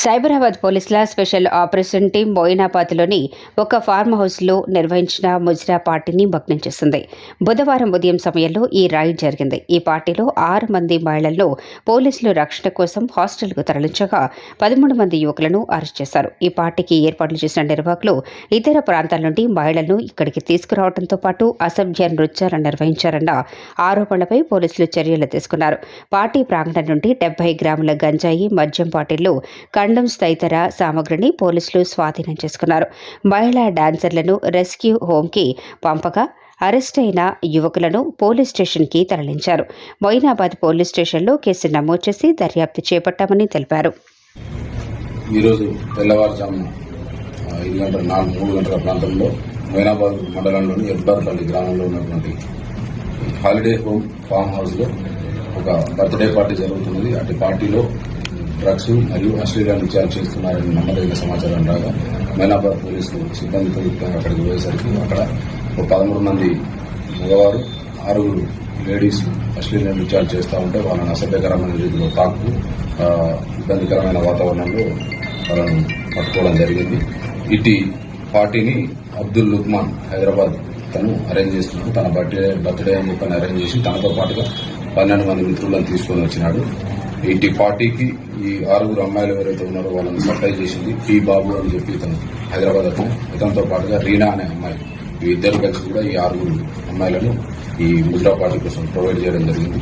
సైబరాబాద్ పోలీసుల special operation team బోయినాబాద్లోని ఒక form హౌస్లో నిర్వహించిన ముజ్రా పార్టీని భగ్నం చేసింది. బుధవారం ఉదయం సమయంలో ఈ రైడ్ జరిగింది. ఈ పార్టీలో ఆరు మంది మహిళలను పోలీసులు రక్షణ కోసం హాస్టల్కు తరలించగా పదమూడు మంది యువకులను అరెస్ట్ చేశారు. ఈ పార్టీకి ఏర్పాట్లు చేసిన నిర్వాహకులు ఇతర ప్రాంతాల నుండి మహిళలను ఇక్కడికి తీసుకురావడంతో పాటు అసభ్య నృత్యాలను నిర్వహించారన్న ఆరోపణలపై పోలీసులు చర్యలు తీసుకున్నారు. పార్టీ ప్రాంగణం నుండి డెబ్బై గ్రాముల గంజాయి మద్యం పార్టీలు కండమ్స్ తదితర సామగ్రిని పోలీసులు స్వాధీనం చేసుకున్నారు. మహిళా డాన్సర్లను రెస్క్యూ హోంకి పంపగా అరెస్ట్ అయిన యువకులను పోలీస్ స్టేషన్కి తరలించారు. మొయినాబాద్ పోలీస్ స్టేషన్లో కేసు నమోదు చేసి దర్యాప్తు చేపట్టామని తెలిపారు. ఈరోజు తెల్లవారుజామున ఐదు గంటల నాలుగు మూడు గంటల ప్రాంతంలో మైనాబాద్ మండలంలోని ఎబ్బార్పల్లి గ్రామంలో ఉన్నటువంటి హాలిడే హోమ్ ఫామ్ హౌస్లో ఒక బర్త్డే పార్టీ జరుగుతున్నది. అటు పార్టీలో డ్రగ్స్ మరియు అశ్లీల విచారణ చేస్తున్నారని నమ్మదగిన సమాచారం రాగా మైనాబాద్ పోలీసులు సిబ్బందితో అక్కడికి పోయేసరికి అక్కడ ఒక పదమూడు మంది మగవారు ఆరుగురు లేడీస్ అశ్లీల నృత్యాలు చేస్తూ ఉంటే వాళ్ళని అసభ్యకరమైన రీతిలో తాకు ఇబ్బందికరమైన వాతావరణంలో వాళ్ళను పట్టుకోవడం జరిగింది. ఇటు పార్టీని అబ్దుల్ లుక్మాన్ హైదరాబాద్ తను అరేంజ్ చేస్తున్నాడు తన బర్త్డే బర్త్డే అని చెప్పని అరేంజ్ చేసి తనతో పాటుగా పన్నెండు మంది మిత్రులను తీసుకొని వచ్చినాడు. ఎయిటీ పార్టీకి ఈ ఆరుగురు అమ్మాయిలు ఎవరైతే ఉన్నారో వాళ్ళని సప్లై చేసింది పి బాబు అని చెప్పి ఇతను హైదరాబాద్ అతను. ఇతనితో పాటుగా రీనా అనే అమ్మాయి. ఈ ఇద్దరు కలిసి కూడా ఈ ఆరుగురు అమ్మాయిలను ఈ ముద్రా పార్టీ కోసం ప్రొవైడ్ చేయడం జరిగింది.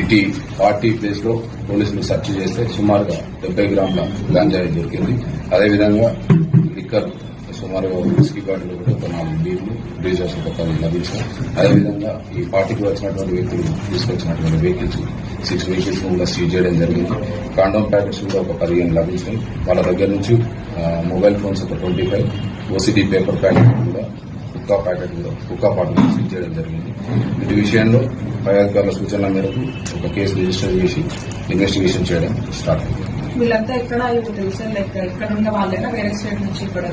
ఇటు పార్టీ ప్లేస్లో పోలీసులు సెర్చ్ చేస్తే సుమారుగా డెబ్బై గ్రాముల గాంజాయి దొరికింది. అదేవిధంగా లిక్కర్ సుమారుగా విస్కీ బాటిల్ కూడా ఒక నాలుగు బీర్లు బ్రీజర్స్ ఒక పది లభించాయి. అదేవిధంగా ఈ పార్టీకి వచ్చినటువంటి వ్యక్తులు తీసుకొచ్చినటువంటి వెహికల్స్ సిక్స్ వెహికల్స్ కూడా సీజ్ చేయడం జరిగింది. కాండోమ్ ప్యాకెట్స్ కూడా ఒక పదిహేను లభించాయి. వాళ్ళ దగ్గర నుంచి మొబైల్ ఫోన్స్ ఒక twenty five OCD paper packet కూడా కుక్కా ప్యాకెట్ కూడా కుక్కా పాటు సీజ్ చేయడం జరిగింది. ఇటు విషయంలో పై అధికారుల సూచనల మేరకు ఒక కేసు రిజిస్టర్ చేసి ఇన్వెస్టిగేషన్ చేయడం స్టార్ట్ అయింది. వీళ్ళంతా ఎక్కడ ఇప్పుడు తెలుసా లైక్ ఇక్కడ ఉన్న వాళ్ళైనా వేరే స్టేట్ నుంచి ఇక్కడ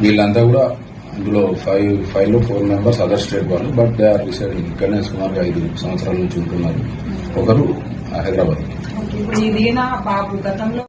వీళ్ళంతా కూడా అందులో ఫైవ్ ఫైవ్లో ఫోర్ మెంబర్స్ అదర్ స్టేట్ వాళ్ళు బట్ దే ఆర్ రిసైడింగ్ ఇక్కడనే సుమారుగా ఐదు సంవత్సరాల నుంచి ఉంటున్నారు. ఒకరు హైదరాబాద్ ఇప్పుడు రీనా బాబు గతంలో